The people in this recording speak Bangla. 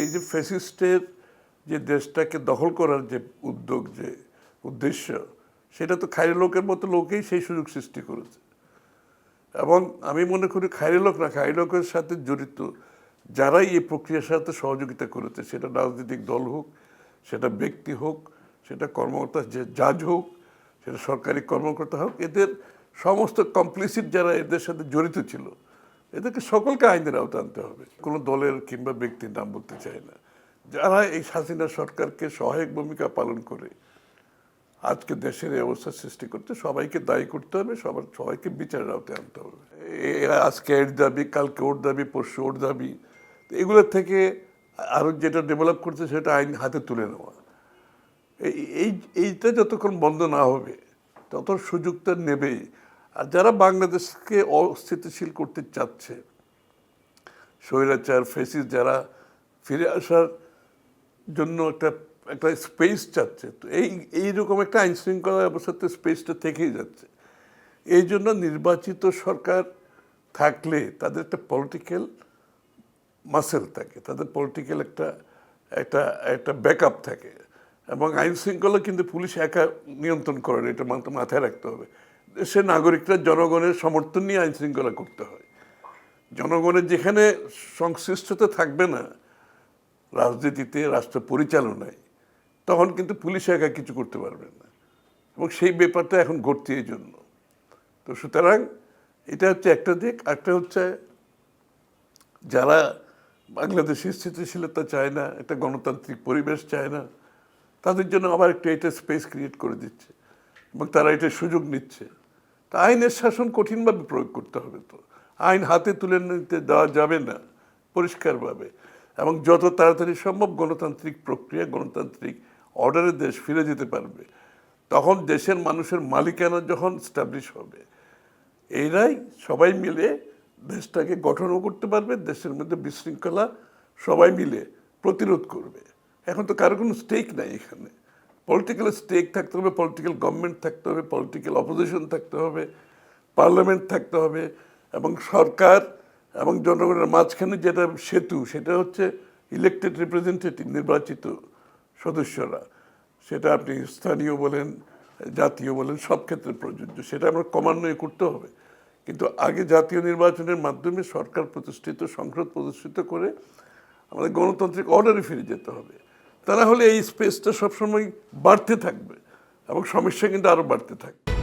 এই যে ফ্যাসিস্টের যে দেশটাকে দখল করার যে উদ্যোগ, যে উদ্দেশ্য, সেটা তো খাইরে লোকের মতো লোকেই সেই সুযোগ সৃষ্টি করেছে। এবং আমি মনে করি খাইরে লোক না, খাইরে লোকের সাথে জড়িত যারাই এই প্রক্রিয়ার সাথে সহযোগিতা করেছে, সেটা রাজনৈতিক দল হোক, সেটা ব্যক্তি হোক, সেটা কর্মকর্তা যে জাজ হোক, সেটা সরকারি কর্মকর্তা হোক, এদের সমস্ত কমপ্লিসিট যারা এদের সাথে জড়িত ছিল এদেরকে সকলকে আইনের আওতা আনতে হবে। কোনো দলের কিংবা ব্যক্তির নাম বলতে চাই না। যারা এই হাসিনা সরকারকে সহায়ক ভূমিকা পালন করে, আজকে দেশের এই অবস্থা সৃষ্টি করতে সবাইকে দায়ী করতে হবে, সবার সবাইকে বিচারের আওতায় আনতে হবে। এরা আজকে এর দাবি, কালকে ওর দাবি, পরশু ওর দাবি। এগুলোর থেকে আরও যেটা ডেভেলপ করছে সেটা আইন হাতে তুলে নেওয়া। এই এইটা যতক্ষণ বন্ধ না হবে তত সুযোগটা নেবেই। আর যারা বাংলাদেশকে অস্থিতিশীল করতে চাচ্ছে স্বৈরাচার ফেসিস যারা ফিরে আসার জন্য একটা একটা স্পেস চাচ্ছে তো এই এইরকম একটা আইন শৃঙ্খলা ব্যবস্থাতে স্পেসটা থেকেই যাচ্ছে। এই জন্য নির্বাচিত সরকার থাকলে তাদের একটা পলিটিক্যাল মাসেল থাকে তাদের পলিটিক্যাল একটা একটা একটা ব্যাকআপ থাকে। এবং আইন শৃঙ্খলা কিন্তু পুলিশ একা নিয়ন্ত্রণ করে না, এটা মাথা- মাথায় রাখতে হবে। দেশের নাগরিকরা জনগণের সমর্থন নিয়ে আইন শৃঙ্খলা করতে হয়। জনগণের যেখানে সংশ্লিষ্টতা থাকবে না, রাজনীতিতে, রাষ্ট্র পরিচালনায়, তখন কিন্তু পুলিশ একা কিছু করতে পারবে না। এবং সেই ব্যাপারটা এখন ঘটছে এই জন্য। তো সুতরাং এটা হচ্ছে একটা দিক। একটা হচ্ছে যারা বাংলাদেশের স্থিতিশীলতা চায় না, একটা গণতান্ত্রিক পরিবেশ চায় না, তাদের জন্য আবার একটা এটা স্পেস ক্রিয়েট করে দিচ্ছে। এবং তারা এটা সুযোগ নিচ্ছে। তা আইনের শাসন কঠিনভাবে প্রয়োগ করতে হবে তো। আইন হাতে তুলে নিতে দেওয়া যাবে না পরিষ্কারভাবে। এবং যত তাড়াতাড়ি সম্ভব গণতান্ত্রিক প্রক্রিয়া, গণতান্ত্রিক অর্ডারের দেশ ফিরে যেতে পারবে। তখন দেশের মানুষের মালিকানা যখন স্টাবলিশ হবে, এরাই সবাই মিলে দেশটাকে গঠনও করতে পারবে, দেশের মধ্যে বিশৃঙ্খলা সবাই মিলে প্রতিরোধ করবে। এখন তো কারও কোনো স্টেক নাই এখানে। পলিটিক্যাল স্টেক থাকতে হবে পলিটিক্যাল গভর্নমেন্ট থাকতে হবে পলিটিক্যাল অপোজিশন থাকতে হবে পার্লামেন্ট থাকতে হবে, এবং সরকার এবং জনগণের মাঝখানে যেটা সেতু, সেটা হচ্ছে ইলেকটেড রিপ্রেজেন্টেটিভ নির্বাচিত সদস্যরা। সেটা আপনি স্থানীয় বলেন, জাতীয় বলেন, সব ক্ষেত্রে প্রযোজ্য। সেটা আমরা ক্রমান্বয়ে করতে হবে। কিন্তু আগে জাতীয় নির্বাচনের মাধ্যমে সরকার প্রতিষ্ঠিত, সংসদ প্রতিষ্ঠিত করে আমাদের গণতান্ত্রিক অর্ডারে ফিরে যেতে হবে। তা না হলে এই স্পেসটা সবসময় বাড়তে থাকবে এবং সমস্যা কিন্তু আরও বাড়তে থাকবে।